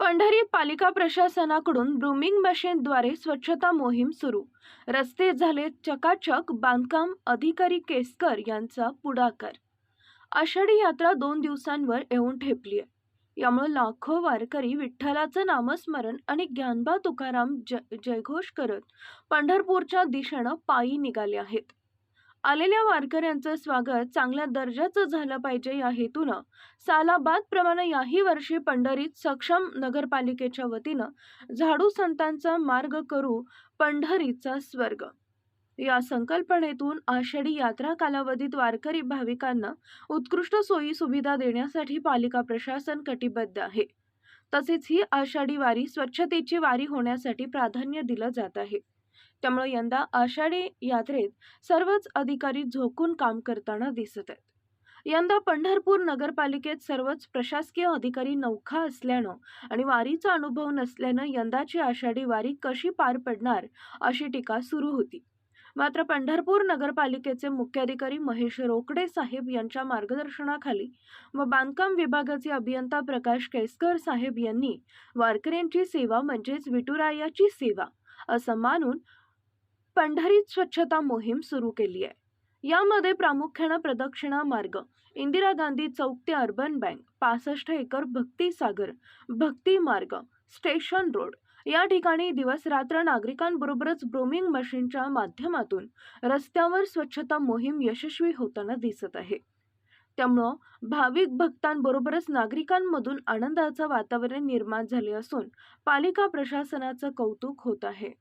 पंढरीत पालिका प्रशासनाकडून ब्रुमिंग मशीनद्वारे स्वच्छता मोहीम सुरू. रस्ते झाले चकाचक बांधकाम अधिकारी केसकर यांचा पुढाकार. आषाढी यात्रा दोन दिवसांवर येऊन ठेपली आहे यामुळे लाखो वारकरी विठ्ठलाचं नामस्मरण आणि ज्ञानबा तुकाराम ज जयघोष करत पंढरपूरच्या दिशेनं पायी निघाले आहेत. आलेल्या वारकऱ्यांचं स्वागत चांगल्या दर्जाचं झालं पाहिजे या हेतूनं. सालाबादप्रमाणे याही वर्षी पंढरीत सक्षम नगरपालिकेच्या वतीनं झाडू संतांचा मार्ग करू पंढरीचा स्वर्ग. या संकल्पनेतून आषाढी यात्रा कालावधीत वारकरी भाविकांना उत्कृष्ट सोयी सुविधा देण्यासाठी पालिका प्रशासन कटिबद्ध आहे. तसेच ही आषाढी वारी स्वच्छतेची वारी होण्यासाठी प्राधान्य दिलं जात आहे. त्यामुळे यंदा आषाढी यात्रेत सर्वच अधिकारी झोकून काम करताना दिसत आहेत. यंदा पंढरपूर नगरपालिकेत सर्वच प्रशासकीय अधिकारी नौखा असल्यानं आणि वारीचा अनुभव नसल्यानं यंदाची आषाढी वारी कशी पार पडणार अशी टीका सुरू होती. मात्र पंढरपूर नगरपालिकेचे मुख्याधिकारी महेश रोकडे साहेब यांच्या मार्गदर्शनाखाली व बांधकाम विभागाचे अभियंता प्रकाश केसकर साहेब यांनी वारकऱ्यांची सेवा म्हणजेच विटुरायाची सेवा असं मानून पंढरीत स्वच्छता मोहीम सुरू केली आहे. यामध्ये प्रामुख्यानं प्रदक्षिणा मार्ग इंदिरा गांधी चौक ते अर्बन बँक पासष्ट acre Bhakti Sagar Bhakti Marg station road. या ठिकाणी दिवस रात्र नागरिकांबरोबरच ब्रोमिंग मशीनच्या माध्यमातून रस्त्यावर स्वच्छता मोहीम यशस्वी होताना दिसत आहे. त्यामुळं भाविक भक्तांबरोबरच नागरिकांमधून आनंदाचं वातावरण निर्माण झाले असून पालिका प्रशासनाचं कौतुक होत आहे.